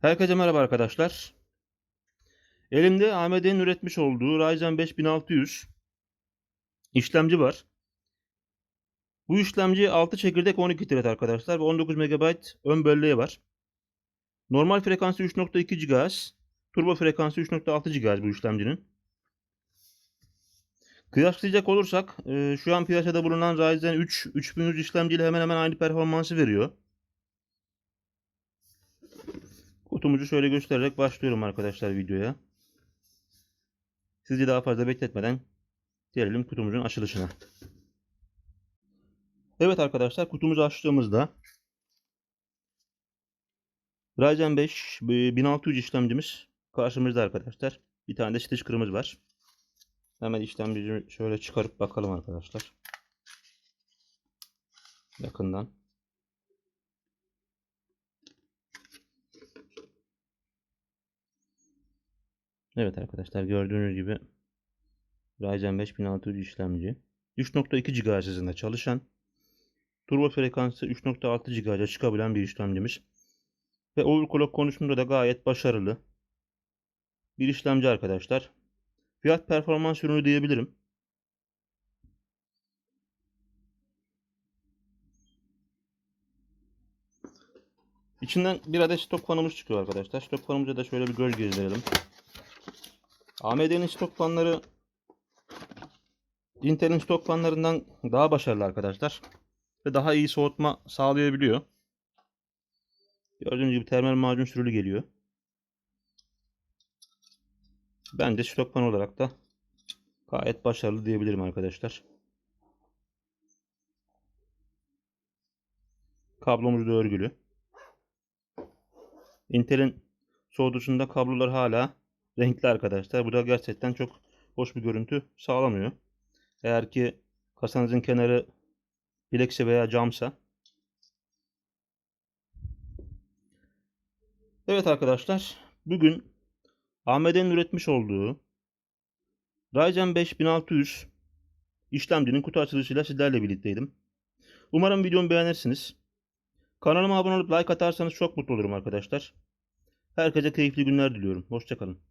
Herkese merhaba arkadaşlar. Elimde AMD'nin üretmiş olduğu Ryzen 5600 işlemci var. Bu işlemci 6 çekirdek 12 thread arkadaşlar ve 19 MB ön belleği var. Normal frekansı 3.2 GHz, turbo frekansı 3.6 GHz bu işlemcinin. Kıyaslayacak olursak e, şu an piyasada bulunan Ryzen 3 3100 işlemciyle hemen hemen aynı performansı veriyor. Kutumuzu şöyle göstererek başlıyorum arkadaşlar videoya. Sizi daha fazla bekletmeden gelelim kutumuzun açılışına. Evet arkadaşlar kutumuzu açtığımızda Ryzen 5 1600 işlemcimiz karşımızda arkadaşlar. Bir tane de stiker'ımız var. Hemen işlemciyi şöyle çıkarıp bakalım arkadaşlar. Yakından. Evet arkadaşlar gördüğünüz gibi Ryzen 5 1600 işlemci. 3.2 GHz hızında çalışan turbo frekansı 3.6 GHz'e çıkabilen bir işlemcimiz. Ve overclock konusunda da gayet başarılı bir işlemci arkadaşlar. Fiyat performans ürünü diyebilirim. İçinden bir adet stok fanımız çıkıyor arkadaşlar. Stok fanımıza da şöyle bir göz gezdirelim. AMD'nin stok fanları Intel'in stok fanlarından daha başarılı arkadaşlar. Ve daha iyi soğutma sağlayabiliyor. Gördüğünüz gibi termal macun sürülü geliyor. Bence stok fan olarak da gayet başarılı diyebilirim arkadaşlar. Kablomuz da örgülü. Intel'in soğutusunda kablolar hala renkli arkadaşlar. Bu da gerçekten çok hoş bir görüntü sağlamıyor. Eğer ki kasanızın kenarı bilekse veya camsa. Evet arkadaşlar. Bugün AMD'nin üretmiş olduğu Ryzen 5 1600 işlemcinin kutu açılışıyla sizlerle birlikteydim. Umarım videomu beğenirsiniz. Kanalıma abone olup like atarsanız çok mutlu olurum arkadaşlar. Herkese keyifli günler diliyorum. Hoşçakalın.